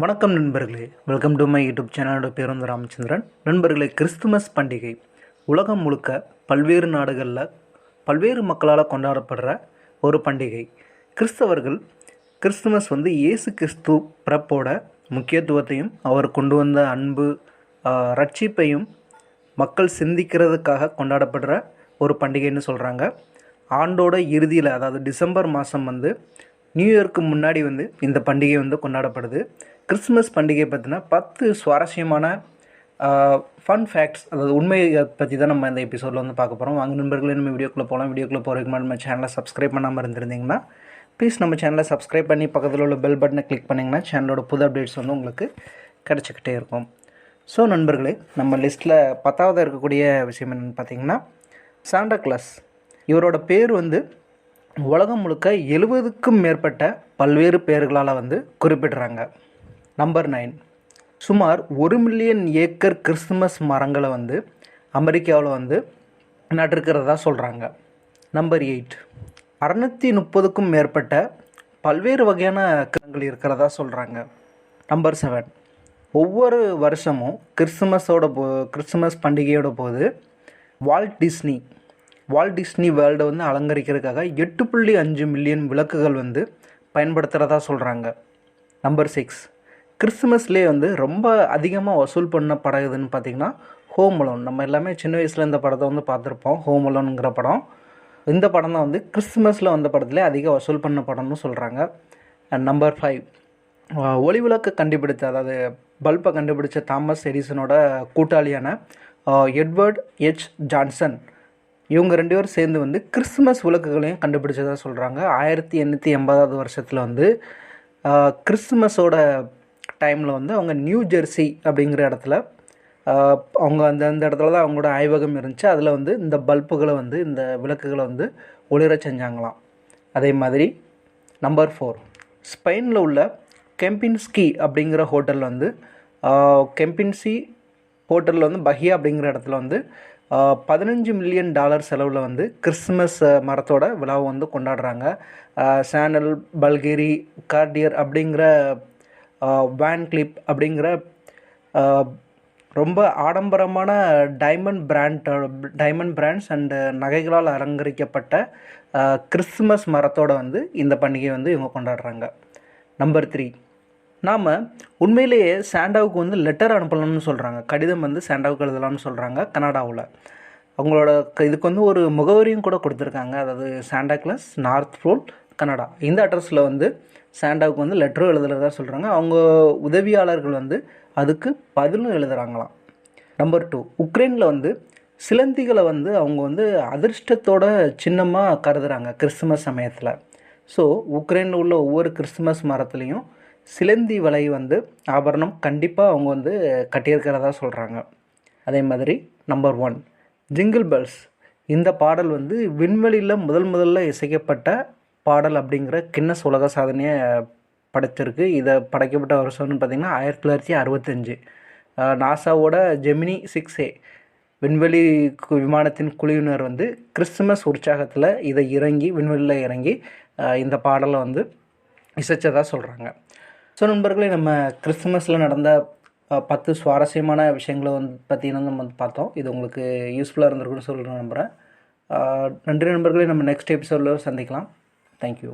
வணக்கம் நண்பர்களே. Welcome to my YouTube சேனலோட பேர் வந்து ராமச்சந்திரன். நண்பர்களே கிறிஸ்துமஸ் பண்டிகை உலகம் முழுக்க பல்வேறு நாடுகளில் பல்வேறு மக்களால் கொண்டாடப்படுற ஒரு பண்டிகை. கிறிஸ்தவர்கள் கிறிஸ்துமஸ் வந்து இயேசு கிறிஸ்து பிறப்போட முக்கியத்துவத்தையும் அவர் கொண்டு வந்த அன்பு ரட்சிப்பையும் மக்கள் சிந்திக்கிறதுக்காக கொண்டாடப்படுற ஒரு பண்டிகைன்னு சொல்கிறாங்க ஆண்டோட இறுதியில் அதாவது டிசம்பர் மாதம் வந்து நியூ இயர்க்கு முன்னாடி வந்து இந்த பண்டிகை வந்து கொண்டாடப்படுது. கிறிஸ்துமஸ் பண்டிகை பார்த்தினா பத்து சுவாரஸ்யமான ஃபன் ஃபேக்ட்ஸ் அதாவது உண்மையை பற்றி தான் நம்ம இந்த எபிசோடில் வந்து பார்க்க போகிறோம் வாங்க நண்பர்களே நம்ம வீடியோக்குள்ளே போகலாம் வீடியோக்குள்ளே போகிறதுக்கு முன்னாடி நம்ம சேனலை சப்ஸ்கிரைப் பண்ணாமல் இருந்திருந்தீங்கன்னா ப்ளீஸ் நம்ம சேனலை சப்ஸ்கிரைப் பண்ணி பக்கத்தில் உள்ள பெல் பட்டனை கிளிக் பண்ணிங்கன்னா சேனலோட புது அப்டேட்ஸ் வந்து உங்களுக்கு கிடச்சிக்கிட்டே இருக்கும். ஸோ நண்பர்களே நம்ம லிஸ்ட்டில் பத்தாவது இருக்கக்கூடிய விஷயம் என்னென்னு பார்த்தீங்கன்னா சாண்டா கிளாஸ் இவரோட பேர் வந்து உலகம் முழுக்க எழுபதுக்கும் மேற்பட்ட பல்வேறு பெயர்களால் வந்து குறிப்பிடுறாங்க. நம்பர் நைன் சுமார் ஒரு மில்லியன் ஏக்கர் கிறிஸ்துமஸ் மரங்களை வந்து அமெரிக்காவில் வந்து நட்டிருக்கிறதா சொல்கிறாங்க நம்பர் எயிட் அறநூற்றி முப்பதுக்கும் மேற்பட்ட பல்வேறு வகையான கிரகங்கள் இருக்கிறதா சொல்கிறாங்க நம்பர் செவன் ஒவ்வொரு வருஷமும் கிறிஸ்துமஸோட போ கிறிஸ்துமஸ் பண்டிகையோட போது வால்ட் டிஸ்னி வால்ட் டிஸ்னி வேர்ல்டை வந்து அலங்கரிக்கிறதுக்காக எட்டு புள்ளி அஞ்சு மில்லியன் விளக்குகள் வந்து பயன்படுத்துகிறதா சொல்கிறாங்க நம்பர் சிக்ஸ் கிறிஸ்துமஸ்லேயே வந்து ரொம்ப அதிகமாக வசூல் பண்ண படம் எதுன்னு பார்த்தீங்கன்னா ஹோம் அலோன் நம்ம எல்லாமே சின்ன வயசில் இந்த படத்தை வந்து பார்த்துருப்போம். ஹோம் அலோனுங்கிற படம். இந்த படம் தான் வந்து கிறிஸ்துமஸில் வந்த படத்துலேயே அதிக வசூல் பண்ண படம்னு சொல்கிறாங்க அண்ட் நம்பர் ஃபைவ் ஒளி விளக்கு கண்டுபிடித்த அதாவது பல்பை கண்டுபிடிச்ச தாமஸ் எடிசனோட கூட்டாளியான எட்வர்ட் எச் ஜான்சன் இவங்க ரெண்டு பேரும் சேர்ந்து வந்து கிறிஸ்துமஸ் விளக்குகளையும் கண்டுபிடிச்சதாக சொல்கிறாங்க ஆயிரத்தி எண்ணூற்றி எண்பதாவது வருஷத்தில் வந்து கிறிஸ்மஸோட டைமில் வந்து அவங்க நியூ ஜெர்சி அப்படிங்கிற இடத்துல அவங்க அந்த அந்த இடத்துல தான் அவங்களோட ஆய்வகம் இருந்துச்சு. அதில் வந்து இந்த பல்புகளை வந்து இந்த விளக்குகளை வந்து ஒளிர செஞ்சாங்களாம். அதே மாதிரி நம்பர் ஃபோர் ஸ்பெயினில் உள்ள கெம்பின்ஸ்கி அப்படிங்கிற ஹோட்டலில் வந்து கெம்பின்சி ஹோட்டலில் வந்து பஹியா அப்படிங்கிற இடத்துல வந்து பதினஞ்சு மில்லியன் டாலர் செலவில் வந்து கிறிஸ்துமஸ் மரத்தோட விழாவை வந்து கொண்டாடுறாங்க. சேனல் பல்கேரி கார்டியர் அப்படிங்கிற வேன் கிளிப் அப்படிங்கிற ரொம்ப ஆடம்பரமான diamond brand diamond brands and நகைகளால் அலங்கரிக்கப்பட்ட கிறிஸ்மஸ் கிறிஸ்துமஸ் மரத்தோட வந்து இந்த பண்டிகையை வந்து இவங்க கொண்டாடுறாங்க. நம்பர் த்ரீ நாம் உண்மையிலேயே சாண்டாவுக்கு வந்து லெட்டர் அனுப்பலாம்னு சொல்கிறாங்க கடிதம் வந்து சாண்டாவுக்கு எழுதலாம்னு சொல்கிறாங்க கனடாவில். அவங்களோட க- இதுக்கு வந்து ஒரு முகவரியும் கூட கொடுத்துருக்காங்க. அதாவது Santa Claus North Pole Canada. இந்த அட்ரஸில் வந்து சாண்டாவுக்கு வந்து லெட்டரும் எழுதுறதா சொல்கிறாங்க அவங்க உதவியாளர்கள் வந்து அதுக்கு பதிலும் எழுதுகிறாங்களாம் நம்பர் டூ உக்ரைனில் வந்து சிலந்திகளை வந்து அவங்க வந்து அதிர்ஷ்டத்தோட சின்னமாக கருதுகிறாங்க கிறிஸ்துமஸ் சமயத்தில். ஸோ உக்ரைனில் உள்ள ஒவ்வொரு கிறிஸ்துமஸ் மரத்துலேயும் சிலந்தி வலை வந்து ஆபரணம் கண்டிப்பாக அவங்க வந்து கட்டியிருக்கிறதா சொல்கிறாங்க அதே மாதிரி நம்பர் ஒன் ஜிங்கிள் பெல்ஸ் இந்த பாடல் வந்து விண்வெளியில் முதல் முதல்ல இசைக்கப்பட்ட பாடல் அப்படிங்கிற கின்னஸ் உலக சாதனையை படைச்சிருக்கு. இதை படைக்கப்பட்ட வருஷம்னு பார்த்திங்கன்னா ஆயிரத்தி தொள்ளாயிரத்தி அறுபத்தஞ்சு. நாசாவோட ஜெமினி சிக்ஸ் ஏ விண்வெளி கு- விமானத்தின் குழுவினர் வந்து கிறிஸ்துமஸ் உற்சாகத்தில் இதை இறங்கி விண்வெளியில் இறங்கி இந்த பாடலை வந்து இசைச்சதாக சொல்கிறாங்க ஸோ நண்பர்களே நம்ம கிறிஸ்துமஸில் நடந்த பத்து சுவாரஸ்யமான விஷயங்களை வந்து பற்றி நம்ம வந்து பார்த்தோம். இது உங்களுக்கு யூஸ்ஃபுல்லாக இருந்திருக்குன்னு சொல்லிட்டு நம்புகிறேன் நன்றி நண்பர்களே. நம்ம நெக்ஸ்ட் எபிசோடில் சந்திக்கலாம். தேங்க்யூ